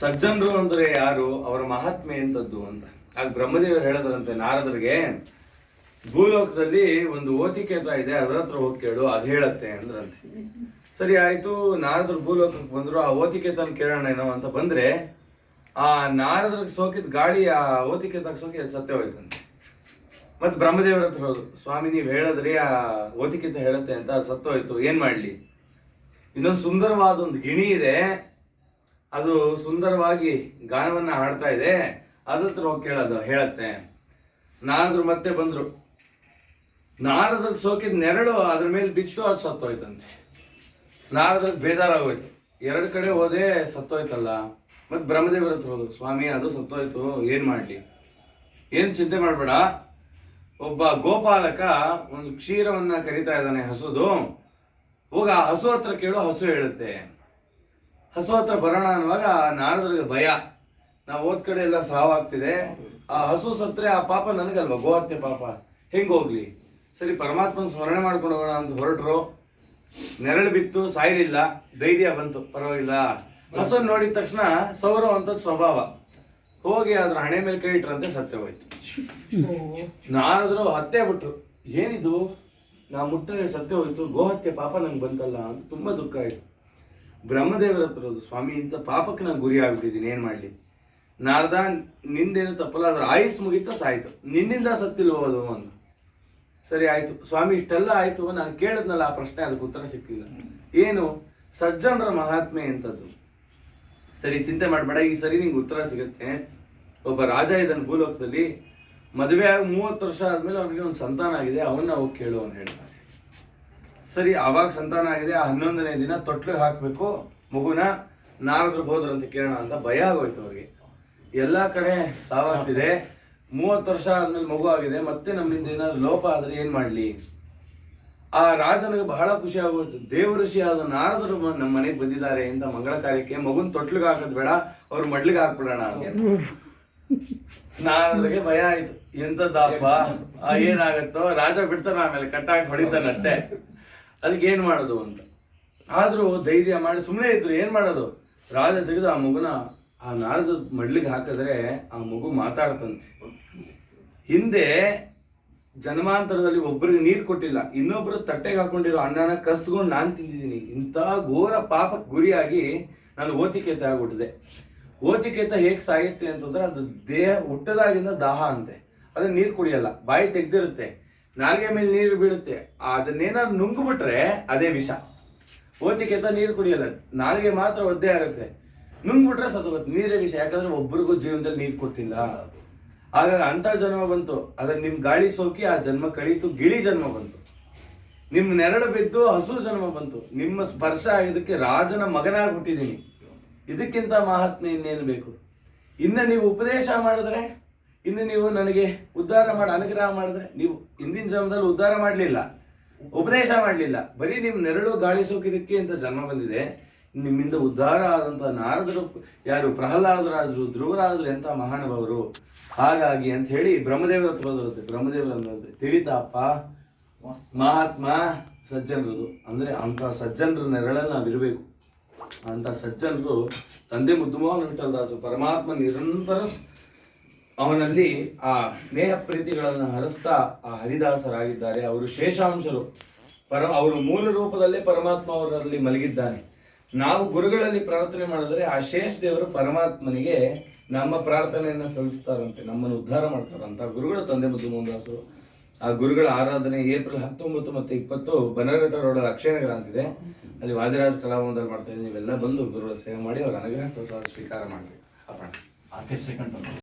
ಸಜ್ಜನರು ಅಂದರೆ ಯಾರು? ಅವರ ಮಹಾತ್ಮೆ ಎಂಥದ್ದು ಅಂತ. ಆಗ ಬ್ರಹ್ಮದೇವರು ಹೇಳದ್ರಂತೆ, ನಾರದರಿಗೆ, ಭೂಲೋಕದಲ್ಲಿ ಒಂದು ಓತಿಕೇತ ಇದೆ, ಅದರ ಹತ್ರ ಹೋಗಿ ಕೇಳು, ಅದು ಹೇಳತ್ತೆ ಅಂದ್ರಂತೆ. ಸರಿ, ಆಯಿತು, ನಾರದರು ಭೂಲೋಕಕ್ಕೆ ಬಂದರು, ಆ ಓತಿಕೇತನ ಕೇಳೋಣ ಏನೋ ಅಂತ ಬಂದ್ರೆ, ಆ ನಾರದ್ರಿಗೆ ಸೋಕಿದ ಗಾಳಿ ಆ ಓತಿಕೇತಕ್ಕೆ ಸೋಕಿ ಅದು ಸತ್ಯ ಹೋಯ್ತಂತೆ. ಮತ್ತೆ ಬ್ರಹ್ಮದೇವರ ಹತ್ರ ಹೋದ್ರು, ಸ್ವಾಮಿ, ನೀವು ಹೇಳಿದ್ರಿ, ಆ ಓತಿಕೇತ ಹೇಳತ್ತೆ ಅಂತ ಸತ್ತೋಯ್ತು ಏನ್ ಮಾಡ್ಲಿ? ಇನ್ನೊಂದು ಸುಂದರವಾದ ಒಂದು ಗಿಣಿ ಇದೆ ಅದು ಸುಂದರವಾಗಿ ಗಾನವನ್ನ ಹಾಡ್ತಾ ಇದೆ. ಅದ್ರ ಹೋಗಿ ಕೇಳೋದು, ಹೇಳತ್ತೆ. ನಾರದ್ರು ಮತ್ತೆ ಬಂದ್ರು. ನಾರದ್ರಿಗೆ ಸೋಕಿದ ನೆರಳು ಅದ್ರ ಮೇಲೆ ಬಿಚ್ಚು ಅದು ಸತ್ತೋಯ್ತಂತೆ. ನಾರದ್ರಿಗೆ ಬೇಜಾರಾಗೋಯ್ತು. ಎರಡು ಕಡೆ ಹೋದೆ ಸತ್ತೋಯ್ತಲ್ಲ. ಮತ್ತೆ ಬ್ರಹ್ಮದೇವರ ಹತ್ರ ಹೋದ್ರು. ಸ್ವಾಮಿ, ಅದು ಸತ್ತೋಯ್ತು, ಏನ್ ಮಾಡ್ಲಿ? ಏನು ಚಿಂತೆ ಮಾಡಬೇಡ. ಒಬ್ಬ ಗೋಪಾಲಕ ಒಂದು ಕ್ಷೀರವನ್ನ ಕರಿತಾ ಇದ್ದಾನೆ ಹಸುದು. ಹೋಗ ಆ ಹಸು ಹತ್ರ ಕೇಳು, ಹಸು ಹೇಳುತ್ತೆ. ಹಸು ಹತ್ರ ಬರೋಣ ಅನ್ನುವಾಗ ನಾರದ್ರಿಗೆ ಭಯ. ನಾವು ಹೋದ ಕಡೆ ಎಲ್ಲ ಸಾವಾಗ್ತಿದೆ. ಆ ಹಸು ಸತ್ರೆ, ಆ ಪಾಪ ನನಗಲ್ವಾ? ಗೋಹತ್ಯೆ ಪಾಪ. ಹೆಂಗ್ ಹೋಗ್ಲಿ? ಸರಿ, ಪರಮಾತ್ಮನ ಸ್ಮರಣೆ ಮಾಡ್ಕೊಂಡು ಹೋಗೋಣ ಅಂತ ಹೊರಟ್ರು. ನೆರಳು ಬಿತ್ತು, ಸಾಯ್ಲಿಲ್ಲ. ಧೈರ್ಯ ಬಂತು. ಪರವಾಗಿಲ್ಲ. ಹಸು ನೋಡಿದ ತಕ್ಷಣ ಸೌರವ್ ಅಂತ ಸ್ವಭಾವ. ಹೋಗಿ ಅದ್ರ ಹಣೆ ಮೇಲೆ ಕೈ ಇಟ್ರಂತೆ ಸತ್ಯ ಹೋಯ್ತು. ನಾರದ್ರು ಹತ್ತೆ ಬಿಟ್ರು. ಏನಿದು? ನಾ ಮುಟ್ಟರೆ ಸತ್ಯ ಹೋಯ್ತು, ಗೋಹತ್ಯೆ ಪಾಪ ನಂಗೆ ಬಂತಲ್ಲ ಅಂತ ತುಂಬಾ ದುಃಖ ಆಯ್ತು. ಬ್ರಹ್ಮದೇವರ ಹತ್ರ ಸ್ವಾಮಿ, ಇಂಥ ಪಾಪಕ್ಕೆ ನಾನು ಗುರಿ ಆಗ್ಬಿಟ್ಟಿದ್ದೀನಿ, ಏನ್ ಮಾಡ್ಲಿ? ನಾರ್ದ ನಿಂದೇನು ತಪ್ಪಲ್ಲ ಅದ್ರ ಆಯುಸ್ ಮುಗೀತು ಸಾಯ್ತು. ನಿನ್ನಿಂದ ಸತ್ತಿಲ್ವೋ ಅದು ಅಂತ ಸರಿ, ಆಯ್ತು. ಸ್ವಾಮಿ, ಇಷ್ಟೆಲ್ಲ ಆಯ್ತು ನಾನು ಕೇಳಿದ್ನಲ್ಲ, ಆ ಪ್ರಶ್ನೆ ಅದಕ್ಕೆ ಉತ್ತರ ಸಿಕ್ಕಿಲ್ಲ. ಏನು? ಸಜ್ಜನರ ಮಹಾತ್ಮೆ ಎಂಥದ್ದು? ಸರಿ, ಚಿಂತೆ ಮಾಡಬೇಡ, ಈ ಸರಿ ನಿಂಗೆ ಉತ್ತರ ಸಿಗುತ್ತೆ. ಒಬ್ಬ ರಾಜ ಇದ್ದಾನೆ ಭೂಲೋಕದಲ್ಲಿ. ಮದುವೆ ಆಗಿ ಮೂವತ್ತು ವರ್ಷ ಆದಮೇಲೆ ಅವನಿಗೆ ಒಂದು ಸಂತಾನ ಆಗಿದೆ, ಅವನ್ನ ಹೋಗಿ ಕೇಳು ಅಂತ ಹೇಳ್ತಾನೆ. ಸರಿ ಅವಾಗ ಸಂತಾನ ಆಗಿದೆ ಆ ಹನ್ನೊಂದನೇ ದಿನ ತೊಟ್ಲಿಗೆ ಹಾಕ್ಬೇಕು ಮಗುನ ನಾರದ್ರು ಅಂತ ಕೇಳೋಣ ಅಂತ ಭಯ ಆಗೋಯ್ತು ಅವ್ರಿಗೆ. ಎಲ್ಲಾ ಕಡೆ ಸಾವಾಗ್ತಿದೆ. ಮೂವತ್ತು ವರ್ಷ ಆದ್ಮೇಲೆ ಮಗು ಆಗಿದೆ ಮತ್ತೆ ನಮ್ಮಿಂದ ಏನಾದ್ರು ಲೋಪ ಆದ್ರೆ ಏನ್ ಮಾಡ್ಲಿ? ಆ ರಾಜನಿಗೆ ಬಹಳ ಖುಷಿ ಆಗೋಯ್ತು. ದೇವಋಷಿ ಆದ ನಾರದರು ನಮ್ಮ ಮನೆಗೆ ಬಂದಿದ್ದಾರೆ ಅಂತ ಮಂಗಳ ಕಾರ್ಯಕ್ಕೆ ಮಗುನ್ ತೊಟ್ಲಿಗೆ ಹಾಕೋದ್ ಬೇಡ ಅವ್ರ ಮಡ್ಲಿಗೆ ಹಾಕ್ಬಿಡೋಣ. ನಾರದ್ರಿಗೆ ಭಯ ಆಯ್ತು. ಎಂತದ್ದಪ್ಪ ಆ, ಏನಾಗತ್ತೋ? ರಾಜ ಬಿಡ್ತಾನ ಆಮೇಲೆ ಕಟ್ಟಾಕಿ ಹೊಡಿತಾನ ಅಷ್ಟೇ ಅದಕ್ಕೆ ಏನು ಮಾಡೋದು ಅಂತ. ಆದರೂ ಧೈರ್ಯ ಮಾಡಿ ಸುಮ್ಮನೆ ಇದ್ರು, ಏನು ಮಾಡೋದು? ರಾಜ ತೆಗೆದು ಆ ಮಗುನ ಆ ನಾರದ ಮಡ್ಲಿಗೆ ಹಾಕಿದ್ರೆ ಆ ಮಗು ಮಾತಾಡ್ತಂತೆ. ಹಿಂದೆ ಜನ್ಮಾಂತರದಲ್ಲಿ ಒಬ್ಬರಿಗೆ ನೀರು ಕೊಟ್ಟಿಲ್ಲ, ಇನ್ನೊಬ್ರು ತಟ್ಟೆಗೆ ಹಾಕೊಂಡಿರೋ ಅಣ್ಣನ ಕಸ್ಕೊಂಡು ನಾನು ತಿಂದಿದ್ದೀನಿ. ಇಂಥ ಘೋರ ಪಾಪಕ್ಕೆ ಗುರಿಯಾಗಿ ನಾನು ಓತಿಕೇತ ಆಗ್ಬಿಟ್ಟಿದೆ. ಓತಿಕೇತ ಹೇಗೆ ಸಾಯುತ್ತೆ ಅಂತಂದ್ರೆ ಅದು ದೇಹ ಹುಟ್ಟದಾಗಿಂದ ದಾಹ ಅಂತೆ. ಅದನ್ನ ನೀರು ಕುಡಿಯಲ್ಲ, ಬಾಯಿ ತೆಗ್ದಿರುತ್ತೆ. ನಾಲ್ಗೆ ಮೇಲೆ ನೀರು ಬೀಳುತ್ತೆ. ಅದನ್ನೇನಾದ್ರು ನುಂಗ್ಬಿಟ್ರೆ ಅದೇ ವಿಷ. ಓತಿಕೇತ ನೀರು ಕುಡಿಯಲ್ಲ. ನಾಲ್ಗೆ ಮಾತ್ರ ಒದ್ದೆ ಆಗುತ್ತೆ. ನುಂಗ್ಬಿಟ್ರೆ ಸತ್ತೋಗುತ್ತೆ. ನೀರೇ ವಿಷ. ಯಾಕಂದ್ರೆ ಒಬ್ರಿಗೂ ಜೀವನದಲ್ಲಿ ನೀರು ಕೊಟ್ಟಿಲ್ಲ. ಹಾಗಾಗಿ ಅಂತ ಜನ್ಮ ಬಂತು. ಅದ್ರ ನಿಮ್ ಗಾಳಿ ಸೋಕಿ ಆ ಜನ್ಮ ಕಳೀತು, ಗಿಳಿ ಜನ್ಮ ಬಂತು. ನಿಮ್ ನೆರಳು ಬಿದ್ದು ಹಸು ಜನ್ಮ ಬಂತು. ನಿಮ್ಮ ಸ್ಪರ್ಶ ಆಗಿದ್ದಕ್ಕೆ ರಾಜನ ಮಗನಾಗಿ ಹುಟ್ಟಿದ್ದೀನಿ. ಇದಕ್ಕಿಂತ ಮಹಾತ್ಮೆ ಇನ್ನೇನು ಬೇಕು? ಇನ್ನ ನೀವು ಉಪದೇಶ ಮಾಡಿದ್ರೆ ಇನ್ನು ನೀವು ನನಗೆ ಉದ್ಧಾರ ಮಾಡಿ, ಅನುಗ್ರಹ ಮಾಡಿದ್ರೆ ನೀವು ಹಿಂದಿನ ಜನ್ಮದಲ್ಲಿ ಉದ್ಧಾರ ಮಾಡಲಿಲ್ಲ, ಉಪದೇಶ ಮಾಡಲಿಲ್ಲ. ಬರೀ ನಿಮ್ಮ ನೆರಳು ಗಾಳಿ ಸೋಕಿದಕ್ಕೆ ಅಂತ ಜನ್ಮ ಬಂದಿದೆ. ನಿಮ್ಮಿಂದ ಉದ್ಧಾರ ಆದಂಥ ನಾರದರು, ಯಾರು ಪ್ರಹ್ಲಾದರಾಜರು ಧ್ರುವರಾಜರು, ಎಂಥ ಮಹಾನುಭಾವರು, ಹಾಗಾಗಿ ಅಂತ ಹೇಳಿ ಬ್ರಹ್ಮದೇವರ ಹತ್ರ ಬರುತ್ತೆ ಬ್ರಹ್ಮದೇವರ ತಿಳಿತಾಪ ತಿಳಿತಾಪ್ಪ, ಮಹಾತ್ಮ ಸಜ್ಜನರದು. ಅಂದ್ರೆ ಅಂತ ಸಜ್ಜನರ ನೆರಳನ್ನು ನಾವಿರಬೇಕು. ಅಂತ ಸಜ್ಜನರು ತಂದೆ ಮುದ್ದುಮೋಹನ ವಿಠಲದಾಸು ಪರಮಾತ್ಮ ನಿರಂತರ ಅವನಲ್ಲಿ ಆ ಸ್ನೇಹ ಪ್ರೀತಿಗಳನ್ನು ಹರಿಸ್ತಾ ಆ ಹರಿದಾಸರಾಗಿದ್ದಾರೆ. ಅವರು ಶೇಷಾಂಶರು. ಪರ ಅವರು ಮೂಲ ರೂಪದಲ್ಲೇ ಪರಮಾತ್ಮ ಅವರಲ್ಲಿ ಮಲಗಿದ್ದಾನೆ. ನಾವು ಗುರುಗಳಲ್ಲಿ ಪ್ರಾರ್ಥನೆ ಮಾಡಿದ್ರೆ ಆ ಶೇಷ ದೇವರು ಪರಮಾತ್ಮನಿಗೆ ನಮ್ಮ ಪ್ರಾರ್ಥನೆಯನ್ನು ಸಲ್ಲಿಸ್ತಾರಂತೆ, ನಮ್ಮನ್ನು ಉದ್ಧಾರ ಮಾಡ್ತಾರಂತ ಗುರುಗಳ ತಂದೆ ಮತ್ತು ಮೋಹನದಾಸರು ಆ ಗುರುಗಳ ಆರಾಧನೆ ಏಪ್ರಿಲ್ ಹತ್ತೊಂಬತ್ತು ಮತ್ತು ಇಪ್ಪತ್ತು ಬನರಘಟ್ಟ ರೋಡ್ ಅಕ್ಷಯನಗರ ಅಂತಿದೆ ಅಲ್ಲಿ ವಾದಿರಾಜ್ ಕಲಾಭವನದಲ್ಲಿ ಮಾಡ್ತಾ ಇದ್ದೀವಿ ನೀವೆಲ್ಲ ಬಂದು ಗುರುಗಳ ಸೇವೆ ಮಾಡಿ, ಅವರ ಅನುಗ್ರಹ ಪ್ರಸಾದ ಸ್ವೀಕಾರ ಮಾಡಬೇಕು ಅಪ್ಪ